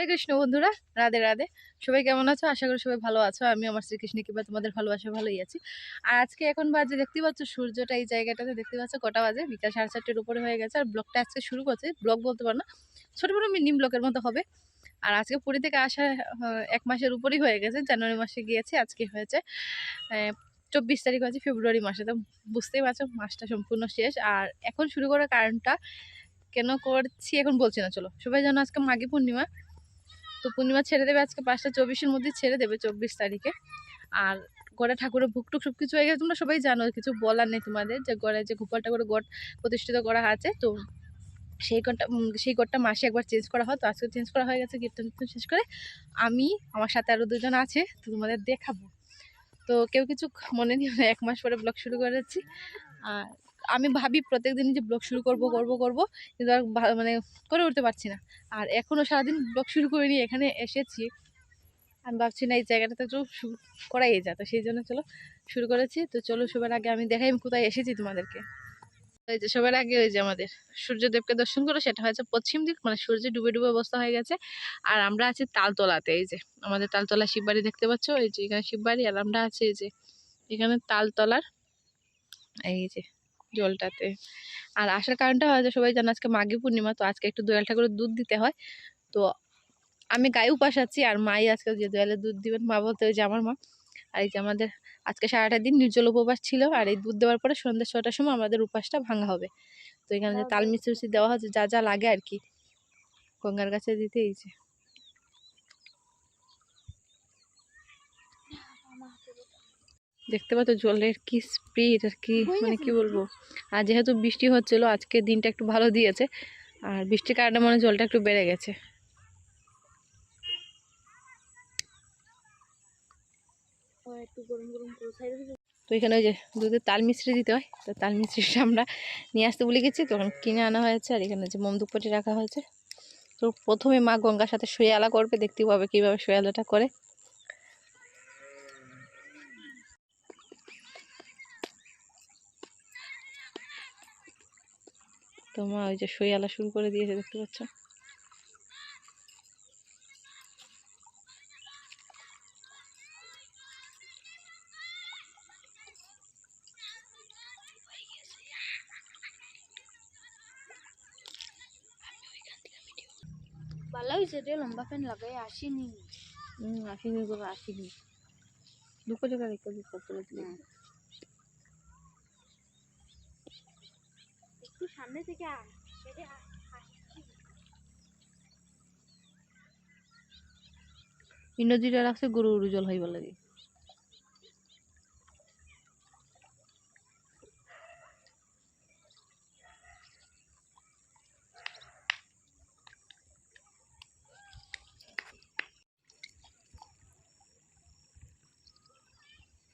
হরে কৃষ্ণ বন্ধুরা, রাধে রাধে। সবাই কেমন আছো? আশা করি সবাই ভালো আছো। আমি আমার শ্রীকৃষ্ণ কিংবা তোমাদের ভালোবাসা ভালোই আছি। আর আজকে এখন বাজে, দেখতে পাচ্ছ সূর্যটা এই জায়গাটাতে, দেখতে পাচ্ছ কটা বাজে? বিকাল সাড়ে চারটের উপরে হয়ে গেছে। আর ব্লগটা আজকে শুরু করছে, ব্লগ বলতে পারো না, ছোটো বড়ো মিনি ব্লকের মতো হবে। আর আজকে পুরী থেকে আসা এক মাসের উপরই হয়ে গেছে, জানুয়ারি মাসে গিয়েছি, আজকে হয়েছে চব্বিশ তারিখ হয়েছে ফেব্রুয়ারি মাসে। তো বুঝতেই পারছ, মাসটা সম্পূর্ণ শেষ। আর এখন শুরু করার কারণটা কেন করছি এখন বলছি না, চলো। সবাই জানো আজকে মাঘী পূর্ণিমা। তো পূর্ণিমা ছেড়ে দেবে আজকে পাঁচটা চব্বিশের মধ্যে ছেড়ে দেবে চব্বিশ তারিখে। আর গড়ে ঠাকুরের ভুকটুক সব কিছু হয়ে গেছে। তোমরা সবাই জানো, কিছু বলার নেই তোমাদের, যে গড়ে যে গোপাল ঠাকুরের গড় প্রতিষ্ঠিত করা আছে, তো সেই গড়টা সেই গড়টা মাসে একবার চেঞ্জ করা হয়। তো আজকে চেঞ্জ করা হয়ে গেছে, কীর্তন শেষ করে আমি, আমার সাথে আরও দুজন আছে, তো তোমাদের দেখাবো। তো কেউ কিছু মনে নিও না, এক মাস পরে ব্লগ শুরু করেছি। আর আমি ভাবি প্রত্যেকদিন যে ব্লগ শুরু করব করব করব, কিন্তু আর মানে করে উঠতে পারছি না। আর এখনও সারাদিন ব্লগ শুরু করিনি, এখানে এসেছি। আমি ভাবছি না এই জায়গাটাতে শুরু করাই যায়। তো সেই জন্য চলো শুরু করেছি। তো চলো সবার আগে আমি দেখাই আমি কোথায় এসেছি তোমাদেরকে। তো এই যে সবার আগে ওই যে আমাদের সূর্যদেবকে দর্শন করো, সেটা হয়েছে পশ্চিম দিক মানে সূর্য ডুবে ডুবে অবস্থা হয়ে গেছে। আর আমরা আছি তালতলাতে, এই যে আমাদের তালতলা শিববাড়ি দেখতে পাচ্ছ? এই যে এখানে শিববাড়ি, আর আমরা আছি এই যে এখানে তালতলার এই যে জলটাতে। আর আসার কারণটা হয় যে সবাই জানো আজকে মাঘী পূর্ণিমা, তো আজকে একটু দয়াল ঠাকুরের দুধ দিতে হয়। তো আমি গায়ে উপাস আছি আর মাই আজকে যে দয়ালের দুধ দিবেন, মা বলতে ওই যে আমার মা। আর এই যে আমাদের আজকে সারাটা দিন নির্জল উপবাস ছিল আর এই দুধ দেওয়ার পরে সন্ধ্যা ছটার সময় আমাদের উপাসটা ভাঙা হবে। তো এখানে যে তাল মিষ্টি দেওয়া হচ্ছে যা যা লাগে আর কি। গঙ্গার কাছে দিতে এই যে। দেখতে পাচ্ছ জলের কি স্পিড আর কি মানে কি বলব? আর যেহেতু বৃষ্টি হচ্ছিল আজকে দিনটা একটু ভালো দিয়েছে। আর বৃষ্টির কারণে মনে হয় জলটা একটু বেড়ে গেছে। তো এখানে ওই যে দুধে তাল মিশ্রি দিতে হয়। তো তাল মিশ্রিটা আমরা নিয়ে আসতে ভুলে গেছি তখন কিনে আনা হয়েছে আর এখানে যে মমদুপটি রাখা হয়েছে। তো প্রথমে মা গঙ্গার সাথে শৈয়ালা করবে দেখতে পাবে কীভাবে শৈয়ালাটা করে। তো মা ওই যে শৈয়ালা শুরু করে দিয়েছে দেখতে পাচ্ছ? ভালো হয়েছে রে লম্বা লাগাই আসিনি। হুম আসিনি করে আসিনি। দুপুর করে একটু সামনে থেকে আয়। সেটা এই নদীটা রাখছে গরু গরু জল হইবার লাগে।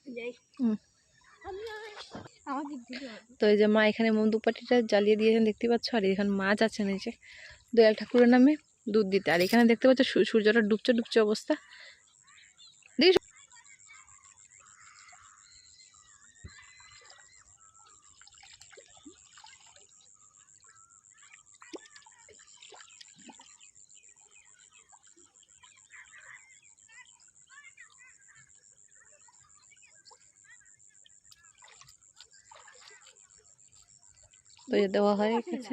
যাই। হুম। আমি আমাকে দিতে হবে তো এই যে মা এখানে মন্দুপাটিটা জ্বালিয়ে দিয়েছেন দেখতে পাচ্ছ? আর এখানে মাছ আছে নিচে। দয়াল ঠাকুরের নামে দুধ দিতে। আর এখানে দেখতে পাচ্ছ সূর্যটা ডুবছে ডুবছে অবস্থা। এই দেওয়া হয়ে গেছে।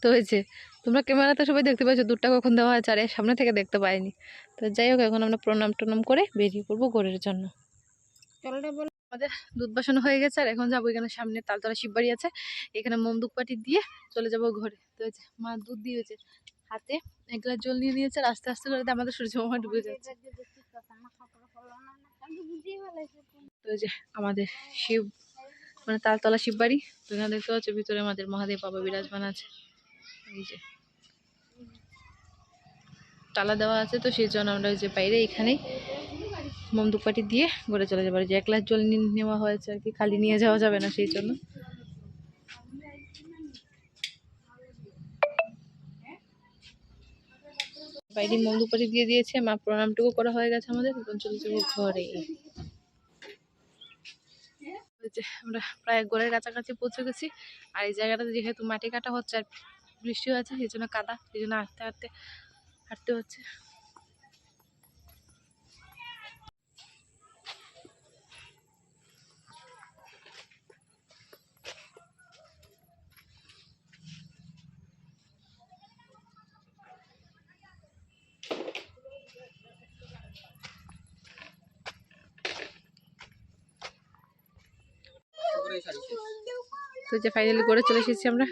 তো হয়েছে তোমরা ক্যামেরাতে সবাই দেখতে পাচ্ছ দুধটা কখন দেওয়া হয়েছে আর এর সামনে থেকে দেখতে পাইনি। তো যাই হোক এখন আমরা প্রণাম টনাম করে বেরিয়ে পড়ব ঘরের জন্য। বল। আমাদের দুধ বসানো হয়ে গেছে আর এখন যাব এখানে সামনে তালতলা শিববাড়ি আছে। এখানে মমদুক পাটি দিয়ে চলে যাব ঘরে। তো যে মা দুধ দিয়েছে। হাতে এক গ্লাস জল নিয়ে নিয়েছে আর আস্তে আস্তে করে আমাদের সূর্য মামা ডুবে যাচ্ছে। তো যে আমাদের শিব মানে তালতলা শিববাড়ি তো এখানে দেখতে পাচ্ছ ভিতরে আমাদের মহাদেব বাবা বিরাজমান আছে। এই যে তালা দেওয়া আছে তো, সেই জন্য আমরা যে বাইরে এখানেই মমদুপাটি দিয়ে ঘরে চলে যাব। যে এক গ্লাস জল নেওয়া হয়েছে আর কি, খালি নিয়ে যাওয়া যাবে না সেই জন্য। বাইরে মমদুপাটি দিয়ে দিয়েছে, মা প্রণামটুকু করা হয়ে গেছে আমাদের এখন চলে যাব ঘরে। আমরা প্রায় গোড়ের কাছাকাছি পৌঁছে গেছি, আর এই জায়গাটাতে যেহেতু মাটি কাটা হচ্ছে আর বৃষ্টি হয়েছে সেই জন্য কাদা, সেই জন্য হাঁটতে হাঁটতে হাঁটতে হচ্ছে। তো যে ফাইনালি করে চলে এসেছি আমরা।